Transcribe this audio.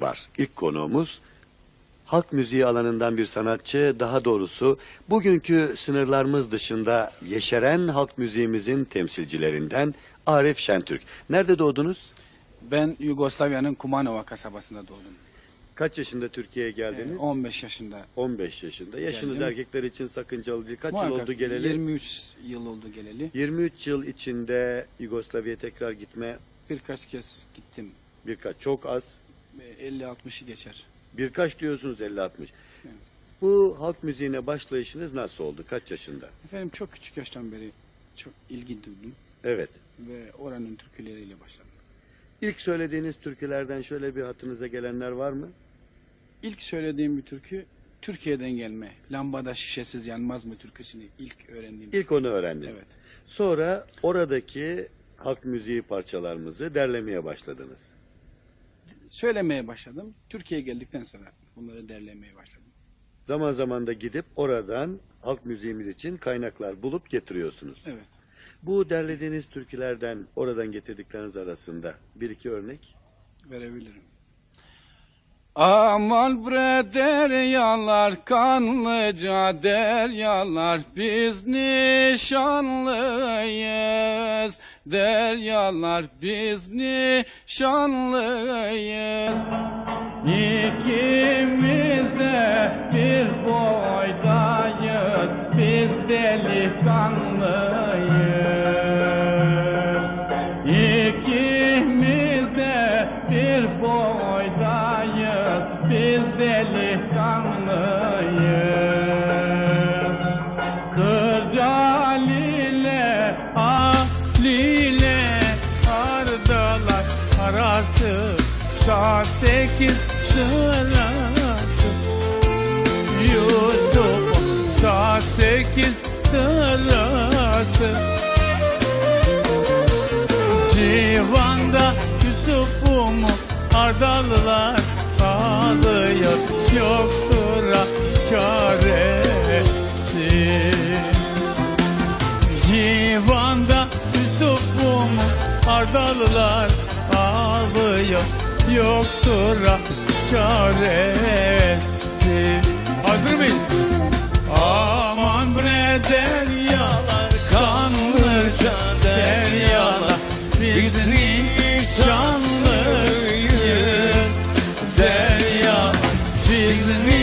var. İlk konuğumuz halk müziği alanından bir sanatçı, daha doğrusu bugünkü sınırlarımız dışında yeşeren halk müziğimizin temsilcilerinden Arif Şentürk. Nerede doğdunuz? Ben Yugoslavya'nın Kumanova kasabasında doğdum. Kaç yaşında Türkiye'ye Ee, geldiniz? 15 yaşında. 15 yaşında. Yaşınız Geldim. erkekler için sakıncalı değil. Kaç yıl Muhakkak oldu geleli? 23 yıl oldu geleli. 23 yıl içinde Yugoslavya'ya tekrar gitme Birkaç kez gittim. birkaç çok az. Ee, 50-60'ı geçer. Birkaç diyorsunuz 50-60. Evet. Bu halk müziğine başlayışınız nasıl oldu? Kaç yaşında? Efendim çok küçük yaştan beri çok ilgi duydum Evet. ve oranın türküleriyle başladım. İlk söylediğiniz türkülerden şöyle bir hatırınıza gelenler var mı? İlk söylediğim bir türkü Türkiye'den gelme. Lambada şişesiz yanmaz mı türküsünü ilk öğrendiğim. İlk onu öğrendim. Evet. Sonra oradaki halk müziği parçalarımızı derlemeye başladınız. Söylemeye başladım. Türkiye'ye geldikten sonra bunları derlemeye başladım. Zaman zaman da gidip oradan halk müziğimiz için kaynaklar bulup getiriyorsunuz. Evet. Bu derlediğiniz türkülerden oradan getirdikleriniz arasında bir iki örnek. verebilirim. Aman bre deryalar, kanlıca deryalar, biz nişanlıyız. Deryalar, biz nişanlıyız. İkimiz de bir boydayız, biz delikanlıyız. İkimiz de bir boydayız, biz delikanlıyız. Kırcal ile Halile ardalar arası. Saat sekiz sırası. Yusuf saat sekiz sırası. Civanda Yusuf'umu Ardalılar ağlıyor yoktur çaresi Civanda Yusuf'um Ardalılar ağlıyor yoktur çaresi Hazır mıyız? Aman bre deryalar kanlıca deryalar biz nişanlı pleases me.